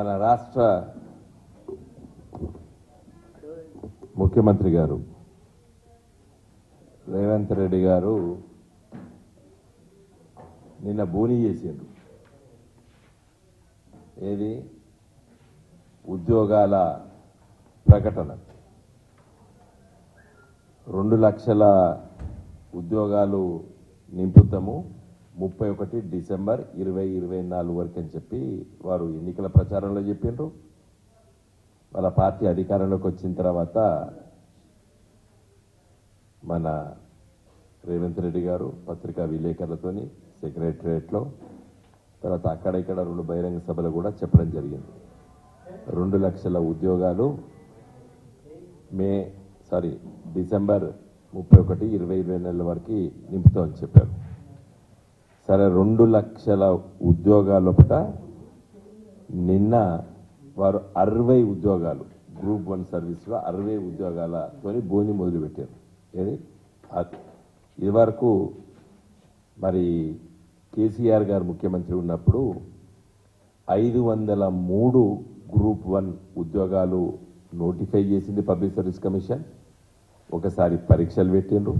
మన రాష్ట్ర ముఖ్యమంత్రి గారు రేవంత్ రెడ్డి గారు నిన్న బోని చేసిండ్రు. ఏది? ఉద్యోగాల ప్రకటన. రెండు లక్షల ఉద్యోగాలు నింపుతాము. ముప్పై ఒకటి డిసెంబర్ ఇరవై ఇరవై నాలుగు వరకు అని చెప్పి వారు ఎన్నికల ప్రచారంలో చెప్పిండ్రు వాళ్ళ పార్టీ అధికారంలోకి వచ్చిన తర్వాత మన రేవంత్ రెడ్డి గారు పత్రికా విలేకరులతోని సెక్రటరియట్లో తర్వాత అక్కడ ఇక్కడ రెండు బహిరంగ సభలు కూడా చెప్పడం జరిగింది. రెండు లక్షల ఉద్యోగాలు మే సారీ డిసెంబర్ ముప్పై ఒకటి ఇరవై ఇరవై నెలల వరకు నింపుతామని చెప్పారు. సరే రెండు లక్షల ఉద్యోగాల నిన్న వారు అరవై ఉద్యోగాలు గ్రూప్ వన్ సర్వీస్లో అరవై ఉద్యోగాలతో భూమి మొదలుపెట్టారు. ఏది? ఇదివరకు ఇది మరి కేసీఆర్ గారు ముఖ్యమంత్రి ఉన్నప్పుడు ఐదు వందల మూడు గ్రూప్ వన్ ఉద్యోగాలు నోటిఫై చేసింది పబ్లిక్ సర్వీస్ కమిషన్. ఒకసారి పరీక్షలు పెట్టిండ్రు.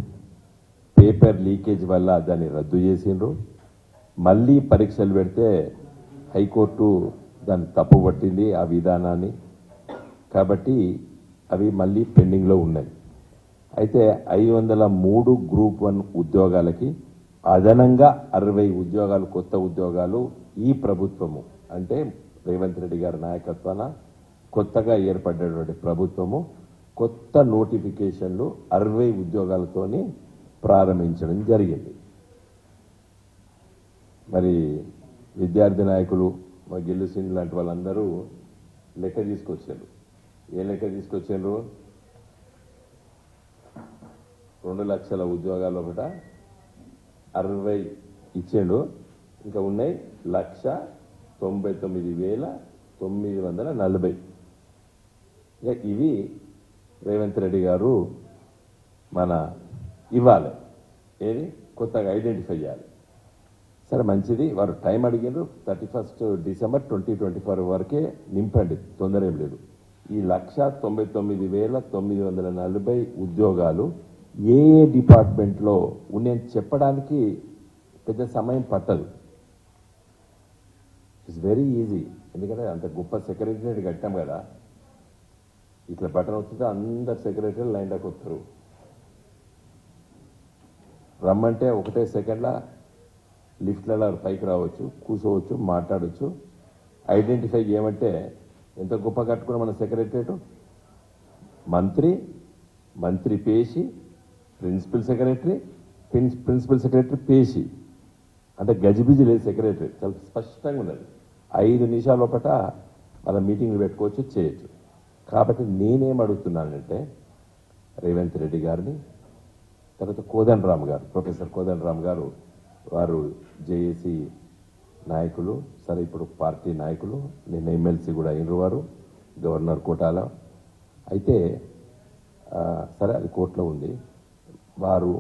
పేపర్ లీకేజ్ వల్ల దాన్ని రద్దు చేసిండ్రు. మళ్ళీ పరీక్షలు పెడితే హైకోర్టు దాన్ని తప్పు పట్టింది ఆ విధానాన్ని. కాబట్టి అవి మళ్ళీ పెండింగ్లో ఉన్నాయి. అయితే ఐదు వందల మూడు గ్రూప్ వన్ ఉద్యోగాలకి అదనంగా అరవై ఉద్యోగాలు కొత్త ఉద్యోగాలు ఈ ప్రభుత్వము అంటే రేవంత్ రెడ్డి గారి నాయకత్వాన కొత్తగా ఏర్పడినటువంటి ప్రభుత్వము కొత్త నోటిఫికేషన్లు అరవై ఉద్యోగాలతోని ప్రారంభించడం జరిగింది. మరి విద్యార్థి నాయకులు మా గిల్లు సింగ్ లాంటి వాళ్ళందరూ లెక్క తీసుకొచ్చారు. ఏ లెక్క తీసుకొచ్చారు? రెండు లక్షల ఉద్యోగాలు ఒకట అరవై ఇచ్చాడు. ఇంకా ఉన్నాయి లక్ష తొంభై తొమ్మిది వేల తొమ్మిది వందల నలభై. ఇక ఇవి రేవంత్ రెడ్డి గారు మన ఇవ్వాలి. ఏది? కొత్తగా ఐడెంటిఫై చేయాలి. సరే మంచిది. వారు టైం అడిగారు thirty first December twenty twenty four వరకే నింపండి. తొందర ఏం లేదు. ఈ లక్ష తొంభై తొమ్మిది వేల తొమ్మిది వందల నలభై ఉద్యోగాలు ఏ ఏ డిపార్ట్మెంట్లో ఉన్నాయని చెప్పడానికి పెద్ద సమయం పట్టదు. ఇట్స్ వెరీ ఈజీ ఎందుకంటే అంత గొప్ప సెక్రటరీ కట్టాం కదా. ఇట్లా బటన్ వస్తుంటే అందరు సెక్రటరీ దాకా వస్తారు. రమ్మంటే ఒకటే సెకండ్లా లిఫ్ట్లలో పైకి రావచ్చు కూర్చోవచ్చు మాట్లాడవచ్చు ఐడెంటిఫై చేయమంటే ఎంత గొప్ప కట్టుకున్న మన సెక్రటరేట్ మంత్రి మంత్రి పేషి principal secretary prince principal secretary పేషి. అంటే గజిబిజి లేదు సెక్రటరీ చాలా స్పష్టంగా ఉన్నది. ఐదు నిమిషాల ఒకట మన మీటింగ్లు పెట్టుకోవచ్చు చేయొచ్చు. కాబట్టి నేనేం అడుగుతున్నానంటే రేవంత్ రెడ్డి గారిని తర్వాత కోదండరామ్ గారు ప్రొఫెసర్ కోదండరామ్ గారు వారు జేఏసీ నాయకులు సరే ఇప్పుడు పార్టీ నాయకులు నిన్న ఎమ్మెల్సీ కూడా అయినరు వారు గవర్నర్ కోటాల. అయితే సరే అది కోర్టులో ఉంది. వారు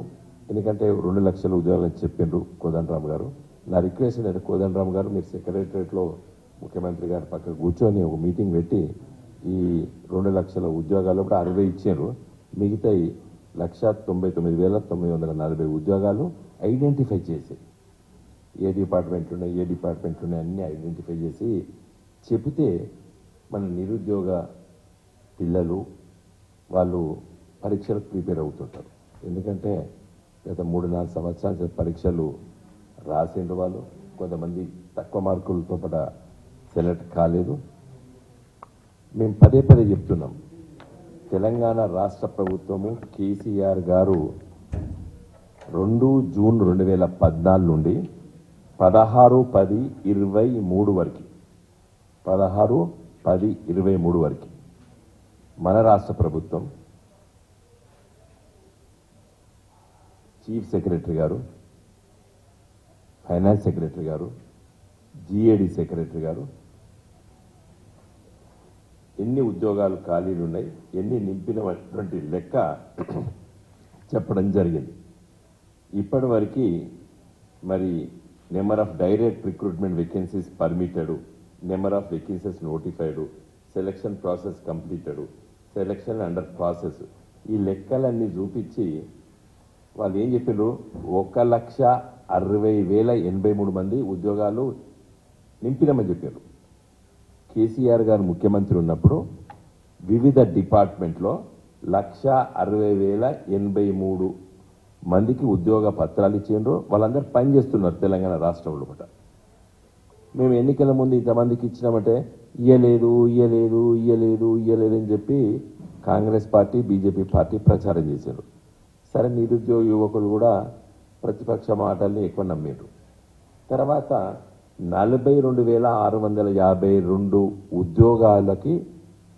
ఎందుకంటే రెండు లక్షల ఉద్యోగాలు చెప్పిండ్రు కోదండరామ్ గారు. నా రిక్వెస్ట్ ఏంటంటే కోదండరామ్ గారు మీరు సెక్రటరియట్లో ముఖ్యమంత్రి గారి పక్కన కూర్చొని ఒక మీటింగ్ పెట్టి ఈ రెండు లక్షల ఉద్యోగాలు కూడా అరవై ఇచ్చారు. మిగతా లక్ష తొంభై తొమ్మిది వేల తొమ్మిది వందల నలభై ఉద్యోగాలు ఐడెంటిఫై చేసి ఏ డిపార్ట్మెంట్ ఉన్నాయి ఏ డిపార్ట్మెంట్ ఉన్నాయి అన్నీ ఐడెంటిఫై చేసి చెబితే మన నిరుద్యోగ పిల్లలు వాళ్ళు పరీక్షలకు ప్రిపేర్ అవుతుంటారు. ఎందుకంటే గత మూడు నాలుగు సంవత్సరాల పరీక్షలు రాసిండ్రు వాళ్ళు. కొంతమంది తక్కువ మార్కులతో పాటు సెలెక్ట్ కాలేదు. మేము పదే పదే చెప్తున్నాం. తెలంగాణ రాష్ట్ర ప్రభుత్వము కేసీఆర్ గారు రెండు జూన్ రెండు వేల పద్నాలుగు నుండి పదహారు పది ఇరవై మూడు వరకు. పదహారు పది ఇరవై మూడు వరకు. మన రాష్ట్ర ప్రభుత్వం చీఫ్ సెక్రటరీ గారు ఫైనాన్స్ సెక్రటరీ గారు జిఏడి సెక్రటరీ గారు ఎన్ని ఉద్యోగాలు ఖాళీలు ఉన్నాయి ఎన్ని నింపినటువంటి లెక్క చెప్పడం జరిగింది. ఇప్పటి వరకు మరి number of direct recruitment vacancies permitted number of vacancies notified selection process completed selection under process ఈ లెక్కలన్నీ చూపించి వాళ్ళు ఏం చెప్పారు ఒక లక్ష అరవై వేల ఎనభై మూడు మంది ఉద్యోగాలు నింపినామని చెప్పారు కేసీఆర్ గారు ముఖ్యమంత్రి ఉన్నప్పుడు వివిధ డిపార్ట్మెంట్లో లక్ష అరవై వేల ఎనభై మూడు మందికి ఉద్యోగ పత్రాలు ఇచ్చిండ్రు వాళ్ళందరూ పనిచేస్తున్నారు తెలంగాణ రాష్ట్రంలో ఒకట మేము ఎన్నికల ముందు ఇంతమందికి ఇచ్చినామంటే ఇయ్యలేదు ఇయ్యలేదు ఇయ్యలేదు ఇయ్యలేదు అని చెప్పి కాంగ్రెస్ పార్టీ బీజేపీ పార్టీ ప్రచారం చేశారు. సరే నిరుద్యోగ యువకులు కూడా ప్రతిపక్ష మాటల్ని ఎక్కువ నమ్మారు. తర్వాత నలభై రెండు వేల ఆరు వందల యాభై రెండు ఉద్యోగాలకి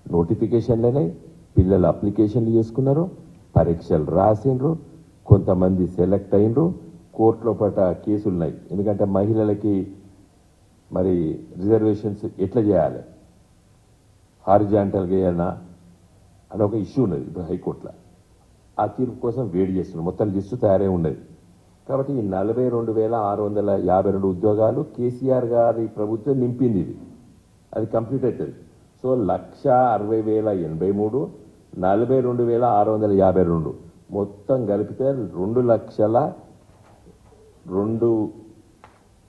నోటిఫికేషన్లు అయినాయి పిల్లలు అప్లికేషన్లు చేసుకున్నారు పరీక్షలు రాసిండ్రు కొంతమంది సెలెక్ట్ అయినరు. కోర్టులో పట కేసులు ఉన్నాయి ఎందుకంటే మహిళలకి మరి రిజర్వేషన్స్ ఎట్లా చేయాలి? హారిజాంటల్గా అయినా అని ఒక ఇష్యూ ఉన్నది ఇప్పుడు హైకోర్టులో. ఆ తీర్పు కోసం వేడి చేస్తున్నారు. మొత్తం లిస్టు తయారై ఉన్నది. కాబట్టి ఈ నలభై రెండు వేల ఆరు వందల యాభై రెండు ఉద్యోగాలు కేసీఆర్ గారి ప్రభుత్వం నింపింది ఇది. అది కంప్లీట్ అవుతుంది సో లక్ష అరవై వేల ఎనభై మూడు నలభై రెండు వేల ఆరు వందల యాభై రెండు. మొత్తం కలిపితే రెండు లక్షల రెండు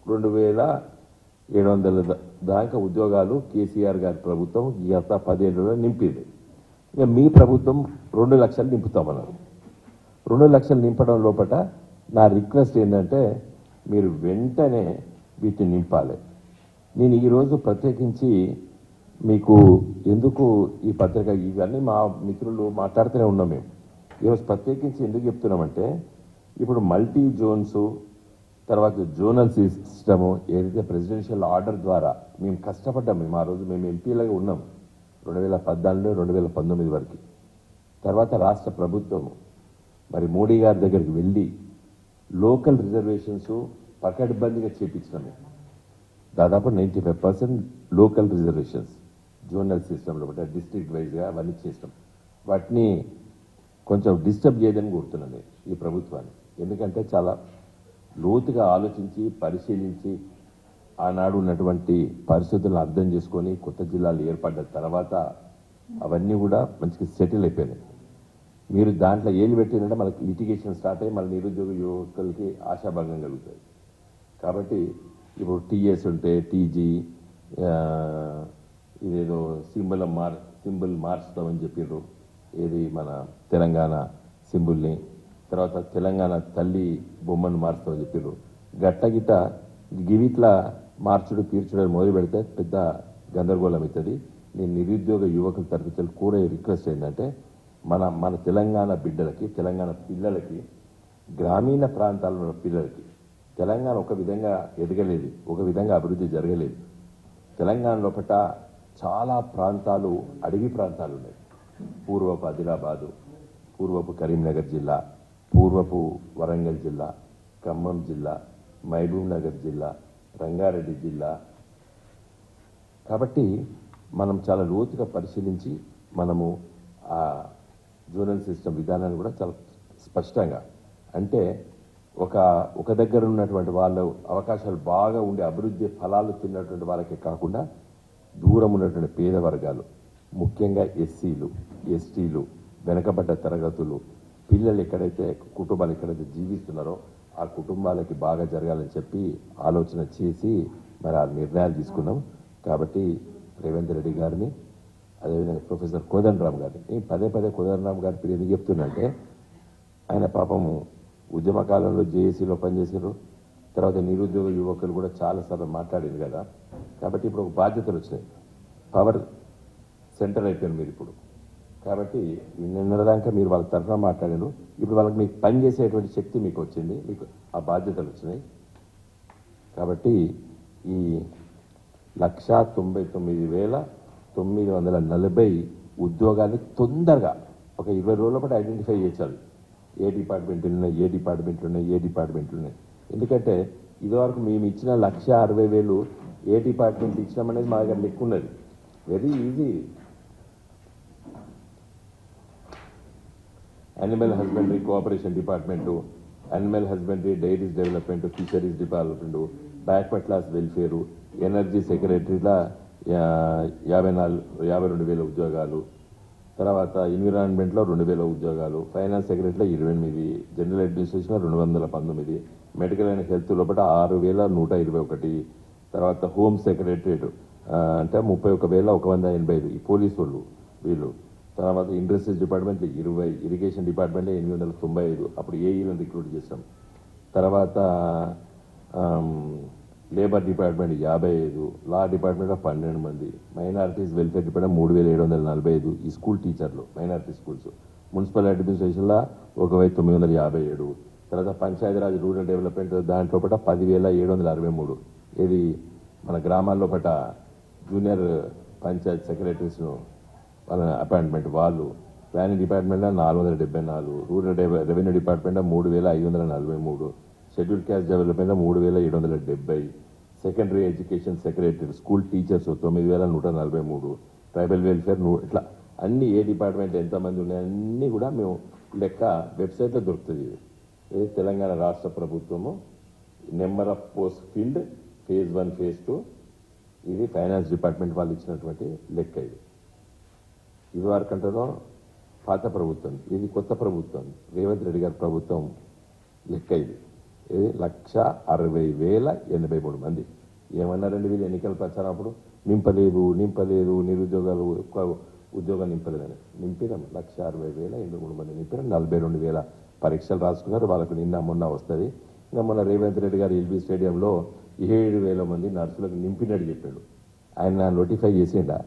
రెండు వేల ఏడు వందల దాకా ఉద్యోగాలు కేసీఆర్ గారి ప్రభుత్వం గత పదేళ్ళలో నింపింది. ఇక మీ ప్రభుత్వం రెండు లక్షలు నింపుతామన్నారు. రెండు లక్షలు నింపడం లోపల నా రిక్వెస్ట్ ఏంటంటే మీరు వెంటనే వీటిని నింపాలి. నేను ఈరోజు ప్రత్యేకించి మీకు ఎందుకు ఈ పత్రిక ఇవన్నీ మా మిత్రులు మాట్లాడుతూనే ఉన్నాం మేము. ఈరోజు ప్రత్యేకించి ఎందుకు చెప్తున్నామంటే ఇప్పుడు మల్టీ జోన్స్ తర్వాత జోనల్ సిస్టము ఏదైతే ప్రెసిడెన్షియల్ ఆర్డర్ ద్వారా మేము కష్టపడ్డాం మేము ఆ రోజు మేము ఎంపీలుగా ఉన్నాం రెండు వేల పద్నాలుగులో రెండు వేల పంతొమ్మిది వరకు. తర్వాత రాష్ట్ర ప్రభుత్వం మరి మోడీ గారి దగ్గరికి వెళ్ళి లోకల్ రిజర్వేషన్స్ పకడ్బందీగా చేపించినాము. దాదాపు ninety five percent local reservations zonal సిస్టంలో అంటే డిస్ట్రిక్ట్ వైజ్గా అవన్నీ చేసినాం. వాటిని కొంచెం డిస్టర్బ్ చేయదని కోరుతున్నాను నేను ఈ ప్రభుత్వాన్ని. ఎందుకంటే చాలా లోతుగా ఆలోచించి పరిశీలించి ఆనాడు ఉన్నటువంటి పరిస్థితులను అర్థం చేసుకొని కొత్త జిల్లాలు ఏర్పడ్డ తర్వాత అవన్నీ కూడా మంచిగా సెటిల్ అయిపోయినాయి. మీరు దాంట్లో ఏది పెట్టిందంటే మనకి లిటిగేషన్ స్టార్ట్ అయ్యి మన నిరుద్యోగ యువకులకి ఆశాభంగం కలుగుతుంది కాబట్టి ఇప్పుడు టీఎస్ ఉంటే టీజీ ఇదేదో సింబల్ మార్ సింబల్ మార్చుతామని చెప్పారు ఏది మన తెలంగాణ సింబుల్ని. తర్వాత తెలంగాణ తల్లి బొమ్మను మార్చుతామని చెప్పారు గట్ట గిట్ట గివిట్ల మార్చుడు పీర్చుడు మొదలు పెడితే పెద్ద గందరగోళం అవుతుంది. నేను నిరుద్యోగ యువకుల తరఫు కూడా రిక్వెస్ట్ ఏంటంటే మన మన తెలంగాణ బిడ్డలకి తెలంగాణ పిల్లలకి గ్రామీణ ప్రాంతాల్లో ఉన్న పిల్లలకి తెలంగాణ ఒక విధంగా ఎదగలేదు ఒక విధంగా అభివృద్ధి జరగలేదు. తెలంగాణ లోపల చాలా ప్రాంతాలు అడవి ప్రాంతాలు ఉన్నాయి. పూర్వపు ఆదిలాబాదు పూర్వపు కరీంనగర్ జిల్లా పూర్వపు వరంగల్ జిల్లా ఖమ్మం జిల్లా మహబూబ్ నగర్ జిల్లా రంగారెడ్డి జిల్లా. కాబట్టి మనం చాలా లోతుగా పరిశీలించి మనము ఆ జోనల్ సిస్టమ్ విధానాన్ని కూడా చాలా స్పష్టంగా అంటే ఒక ఒక దగ్గర ఉన్నటువంటి వాళ్ళ అవకాశాలు బాగా ఉండే అభివృద్ధి ఫలాలు తిన్నటువంటి వాళ్ళకే కాకుండా దూరం ఉన్నటువంటి పేద వర్గాలు ముఖ్యంగా ఎస్సీలు ఎస్టీలు వెనకబడ్డ తరగతులు పిల్లలు ఎక్కడైతే కుటుంబాలు ఎక్కడైతే జీవిస్తున్నారో ఆ కుటుంబాలకి బాగా జరగాలని చెప్పి ఆలోచన చేసి మరి ఆ నిర్ణయాలు తీసుకున్నాం. కాబట్టి రేవంత్ రెడ్డి గారిని అదేవిధంగా ప్రొఫెసర్ కోదండరామ్ గారిని నేను పదే పదే కోదండరామ్ గారి పేరు ఎందుకు చెప్తున్నంటే ఆయన పాపము ఉద్యమ కాలంలో జేఏసీలో పనిచేసారు తర్వాత నిరుద్యోగ యువకులు కూడా చాలాసార్లు మాట్లాడింది కదా. కాబట్టి ఇప్పుడు ఒక బాధ్యతలు వచ్చినాయి. పవర్ సెంటర్ అయిపోయారు మీరు ఇప్పుడు. కాబట్టి నిన్నదాకా మీరు వాళ్ళ తరఫున మాట్లాడారు. ఇప్పుడు వాళ్ళకి మీకు పని చేసేటువంటి శక్తి మీకు వచ్చింది. మీకు ఆ బాధ్యతలు వచ్చినాయి. కాబట్టి ఈ లక్ష తొంభై తొమ్మిది వేల తొమ్మిది వందల నలభై ఉద్యోగాన్ని తొందరగా ఒక ఇరవై రోజుల పాటు ఐడెంటిఫై చేశారు. ఏ డిపార్ట్మెంట్లు ఉన్నాయి ఏ డిపార్ట్మెంట్లు ఉన్నాయి ఏ డిపార్ట్మెంట్లు ఉన్నాయి. ఎందుకంటే ఇదివరకు మేము ఇచ్చిన లక్ష అరవై వేలు ఏ డిపార్ట్మెంట్ ఇచ్చినామనేది మా దగ్గర లెక్క ఉన్నది. Very easy. Animal husbandry cooperation department animal husbandry dairies development fisheries department backward class welfare energy సెక్రటరీల యాభై నాలుగు యాభై రెండు వేల ఉద్యోగాలు. తర్వాత ఎన్విరాన్మెంట్లో రెండు వేల ఉద్యోగాలు. ఫైనాన్స్ సెక్రటరీలో ఇరవై ఎనిమిది. జనరల్ అడ్మినిస్ట్రేషన్లో రెండు వందల పంతొమ్మిది. మెడికల్ అండ్ హెల్త్ లోపల ఆరు వేల నూట ఇరవై ఒకటి. తర్వాత హోమ్ సెక్రటరేట్ అంటే ముప్పై ఒక వేల ఒక వంద ఎనభై ఐదు. ఈ పోలీసు వాళ్ళు వీళ్ళు. తర్వాత ఇండస్ట్రీస్ డిపార్ట్మెంట్లో ఇరవై ఇరిగేషన్ డిపార్ట్మెంట్లో ఎనిమిది వందల తొంభై ఐదు. అప్పుడు ఏఈలను రిక్రూట్ చేసాం తర్వాత లేబర్ డిపార్ట్మెంట్ యాభై ఐదు లా డిపార్ట్మెంట్లో పన్నెండు మంది. మైనారిటీస్ వెల్ఫేర్ డిపార్ట్మెంట్ మూడు వేల ఏడు వందల నలభై ఐదు ఈ స్కూల్ టీచర్లు మైనారిటీ స్కూల్స్. మున్సిపల్ అడ్మినిస్ట్రేషన్లో ఒక వెయ్యి తొమ్మిది వందల యాభై ఏడు. తర్వాత పంచాయతీరాజ్ రూరల్ డెవలప్మెంట్ దాంట్లో పట పదివేల ఏడు వందల అరవై మూడు. ఇది మన గ్రామాల్లో పట జూనియర్ పంచాయత్ సెక్రటరీస్ను అపాయింట్మెంట్ వాళ్ళు. ప్లానింగ్ డిపార్ట్మెంట్లో నాలుగు వందల డెబ్బై నాలుగు రూరల్ రెవెన్యూ డిపార్ట్మెంట్ మూడు వేల ఐదు వందల నలభై మూడు షెడ్యూల్ క్యాస్ట్ డెవలప్మెంట్ మూడు వేల ఏడు వందల డెబ్బై secondary education secretary school teachers తొమ్మిది వేల నూట నలభై మూడు ట్రైబల్ వెల్ఫేర్ నూ ఇట్లా అన్ని ఏ డిపార్ట్మెంట్ ఎంతమంది ఉన్నాయి అన్నీ కూడా మేము లెక్క వెబ్సైట్లో దొరుకుతుంది ఇది. ఇది తెలంగాణ రాష్ట్ర ప్రభుత్వము number of post filled phase one phase two ఇది ఫైనాన్స్ డిపార్ట్మెంట్ వాళ్ళు ఇచ్చినటువంటి లెక్క ఇది. ఇది వరకంటేనో పాత ప్రభుత్వం ఇది కొత్త ప్రభుత్వం రేవంత్ రెడ్డి గారి ప్రభుత్వం లెక్క ఇది. ఇది లక్ష అరవై వేల ఎనభై మూడు మంది. ఏమన్నారండి వీళ్ళు ఎన్నికల ప్రచారం అప్పుడు? నింపలేదు నింపలేదు నిరుద్యోగాలు ఎక్కువ ఉద్యోగాలు నింపలేదని. నింపినాం లక్ష అరవై వేల ఎనభై మూడు మంది నింపినాం నలభై రెండు వేల పరీక్షలు రాసుకున్నారు. వాళ్ళకు నిన్న మొన్న వస్తుంది. ఇంకా మొన్న రేవంత్ రెడ్డి గారు ఎల్బీ స్టేడియంలో ఏడు వేల మంది నర్సులకు నింపినట్టు చెప్పాడు. ఆయన నోటిఫై చేసిండా?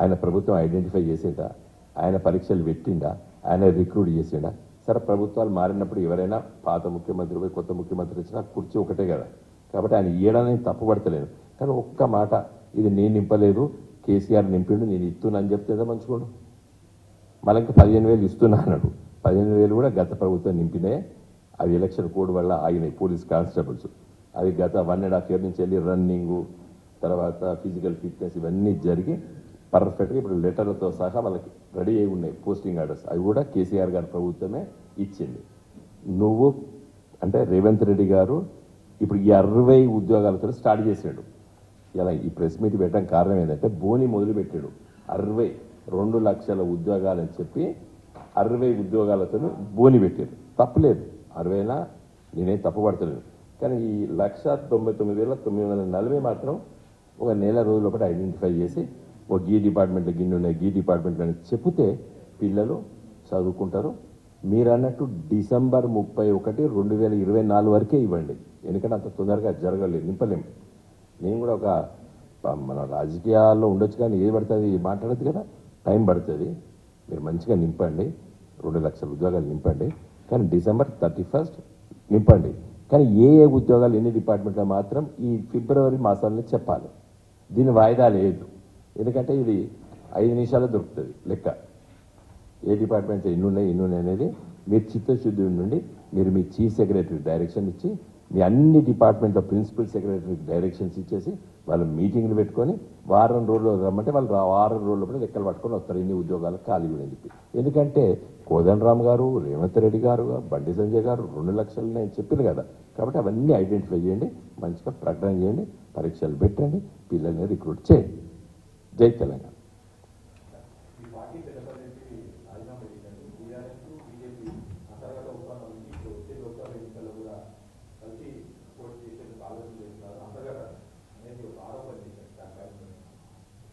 ఆయన ప్రభుత్వం ఐడెంటిఫై చేసిందా? ఆయన పరీక్షలు పెట్టిండా? ఆయన రిక్రూట్ చేసిండా? సరే ప్రభుత్వాలు మారినప్పుడు ఎవరైనా పాత ముఖ్యమంత్రి పోయి కొత్త ముఖ్యమంత్రి వచ్చినా కుర్చీ ఒకటే కదా. కాబట్టి ఆయన ఇయ్యడానికి తప్పుపడతలేదు. కానీ ఒక్క మాట ఇది నేను నింపలేదు కేసీఆర్ నింపిండు నేను ఇస్తున్నా అని చెప్తే ఏదో మళ్ళీ ఇంకా పదిహేను వేలు ఇస్తున్నా అన్నాడు. పదిహేను వేలు కూడా గత ప్రభుత్వం నింపినే అవి ఎలక్షన్ కోడ్ వల్ల ఆగినాయి పోలీస్ కానిస్టేబుల్స్. అది గత వన్ అండ్ హాఫ్ ఇయర్ నుంచి వెళ్ళి రన్నింగ్ తర్వాత ఫిజికల్ ఫిట్నెస్ ఇవన్నీ జరిగి పర్ఫెక్ట్గా ఇప్పుడు లెటర్లతో సహా వాళ్ళకి రెడీ అయి ఉన్నాయి పోస్టింగ్ ఆర్డర్స్. అవి కూడా కేసీఆర్ గారి ప్రభుత్వమే ఇచ్చింది. నువ్వు అంటే రేవంత్ రెడ్డి గారు ఇప్పుడు ఈ అరవై ఉద్యోగాలతో స్టార్ట్ చేసాడు ఇలా ఈ ప్రెస్ మీట్ పెట్టడం కారణం ఏంటంటే బోని మొదలుపెట్టాడు. అరవై రెండు లక్షల ఉద్యోగాలని చెప్పి అరవై ఉద్యోగాలతో బోని పెట్టారు తప్పలేదు. అరవైనా నేనేం తప్పబడతలేదు కానీ ఈ లక్ష తొంభై తొమ్మిది వేల తొమ్మిది వందల నలభై మాత్రం ఒక నెల రోజుల పాటు ఐడెంటిఫై చేసి ఒక గీ డిపార్ట్మెంట్లో గిన్నె ఉన్నాయి. గీ డిపార్ట్మెంట్లో అని చెబితే పిల్లలు చదువుకుంటారు. మీరు అన్నట్టు డిసెంబర్ ముప్పై ఒకటి రెండు వేల ఇరవై నాలుగు వరకే ఇవ్వండి. ఎందుకంటే అంత తొందరగా జరగలేదు. నింపలేము నేను కూడా ఒక మన రాజకీయాల్లో ఉండొచ్చు కానీ ఏది పడుతుంది? మాట్లాడద్దు కదా. టైం పడుతుంది. మీరు మంచిగా నింపండి. రెండు లక్షల ఉద్యోగాలు నింపండి. కానీ డిసెంబర్ థర్టీ ఫస్ట్ నింపండి. కానీ ఏ ఏ ఉద్యోగాలు ఎన్ని డిపార్ట్మెంట్లో మాత్రం ఈ ఫిబ్రవరి మాసాల్లో చెప్పాలి. దీని వాయిదా లేదు. ఎందుకంటే ఇది ఐదు నిమిషాలు దొరుకుతుంది లెక్క. ఏ డిపార్ట్మెంట్స్ ఎన్ని ఉన్నాయి ఎన్ని ఉన్నాయి అనేది మీరు చిత్తశుద్ధి నుండి మీరు మీ చీఫ్ సెక్రటరీ డైరెక్షన్ ఇచ్చి మీ అన్ని డిపార్ట్మెంట్లో ప్రిన్సిపల్ సెక్రటరీకి డైరెక్షన్స్ ఇచ్చేసి వాళ్ళు మీటింగ్లు పెట్టుకొని వారం రోజులు రమ్మంటే వాళ్ళు వారం రోజులు కూడా లెక్కలు పట్టుకొని వస్తారు. ఇన్ని ఉద్యోగాలు ఖాళీ కూడా చెప్పి. ఎందుకంటే కోదండరామ్ గారు రేవంత్ రెడ్డి గారు బండి సంజయ్ గారు రెండు లక్షలు నేను చెప్పింది కదా. కాబట్టి అవన్నీ ఐడెంటిఫై చేయండి మంచిగా ప్రకటన చేయండి పరీక్షలు పెట్టండి పిల్లల్ని రిక్రూట్ చేయండి. జై తెలంగాణ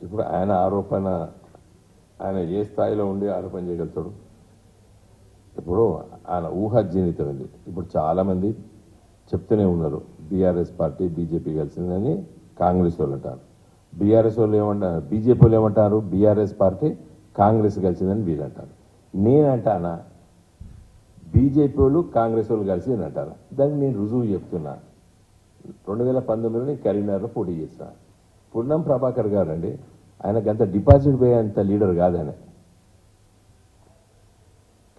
ఇప్పుడు ఆయన ఆరోపణ ఆయన ఏ స్థాయిలో ఉండి ఆరోపణ చేయగలుగుతాడు? ఇప్పుడు ఆయన ఊహాజనితమైంది ఇప్పుడు చాలామంది చెప్తూనే ఉన్నారు. బీఆర్ఎస్ పార్టీ బీజేపీ కలిసిందని కాంగ్రెస్ వాళ్ళు అంటారు. బీఆర్ఎస్ వాళ్ళు ఏమంటారు బీజేపీ వాళ్ళు ఏమంటారు? బీఆర్ఎస్ పార్టీ కాంగ్రెస్ కలిసిందని వీళ్ళు అంటారు నేనంటానా? బీజేపీ వాళ్ళు కాంగ్రెస్ వాళ్ళు కలిసి అంటారు. దాన్ని నేను రుజువు చెప్తున్నా. రెండు వేల పంతొమ్మిదిలో నేను కరీంనగర్లో పోటీ చేసిన. పున్నం ప్రభాకర్ గారు అండి ఆయనకు అంత డిపాజిట్ పోయేంత లీడర్ కాదు ఆయన.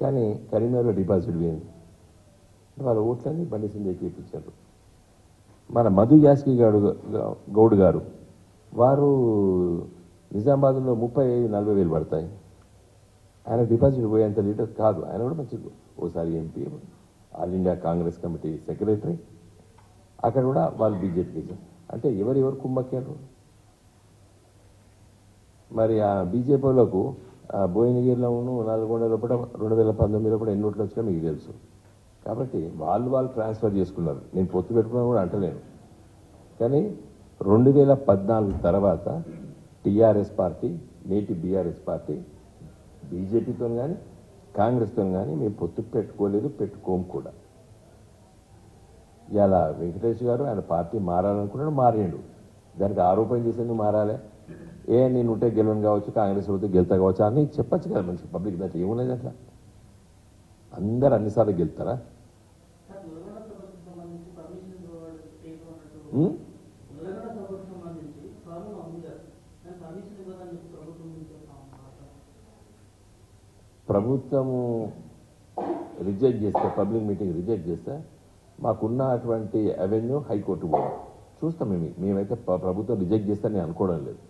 కానీ కరీంనగర్లో డిపాజిట్ పోయింది. వాళ్ళ ఓట్లన్నీ బండి సింధే చేయించారు మన మధు యాస్కి గారు గౌడ్ గారు వారు నిజామాబాద్లో ముప్పై నలభై వేలు పడతాయి. ఆయన డిపాజిట్ పోయేంత లీటర్ కాదు. ఆయన కూడా మంచి ఓసారి MP all India Congress committee secretary. అక్కడ కూడా వాళ్ళు బీజేపీ అంటే ఎవరెవరు కుంభక్యాలు కుమ్మక్కారు మరి ఆ బీజేపీలకు భువనగిరిలోను నల్గొండ లోపల రెండు వేల పంతొమ్మిదిలో కూడా ఎన్ని ఓట్లు వచ్చినా మీకు తెలుసు. కాబట్టి వాళ్ళు వాళ్ళు ట్రాన్స్ఫర్ చేసుకున్నారు. నేను పొత్తు పెట్టుకున్నాను కూడా అంటలేను. కానీ రెండు వేల పద్నాలుగు తర్వాత టీఆర్ఎస్ పార్టీ నేటి బీఆర్ఎస్ పార్టీ బీజేపీతో కానీ కాంగ్రెస్తో కానీ మేము పొత్తు పెట్టుకోలేదు పెట్టుకోము కూడా. ఇలా వెంకటేష్ గారు ఆయన పార్టీ మారాలనుకున్నాడు మారిండు. దానికి ఆరోపణ చేసేందుకు మారాలి. ఏ నేను ఉంటే గెలవను కావచ్చు కాంగ్రెస్ ఉంటే గెలుతా కావచ్చు అని చెప్పచ్చు కదా మంచి పబ్లిక్ దాంట్లో ఏమున్నది అట్లా అందరు అన్నిసార్లు గెలుతారా సార్ ఉల్లంఘన సభకు సంబంధించి పర్మిషన్ ఇవ్వడం ఉన్నట్టు ఉం? ఉల్లంఘన సభకు సంబంధించి ఫార్మ్ ఉంది కదా కానీ పర్మిషన్ ఇవ్వడానికి ప్రభుత్వం నుంచి ఒక మాట. ప్రభుత్వము రిజెక్ట్ చేస్తే పబ్లిక్ మీటింగ్ రిజెక్ట్ చేస్తే మాకున్న అటువంటి అవెన్యూ హైకోర్టు పోవడం చూస్తాం మేము మేమైతే ప్రభుత్వం రిజెక్ట్ చేస్తే నేను అనుకోవడం లేదు.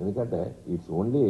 ఎందుకంటే ఇట్స్ ఓన్లీ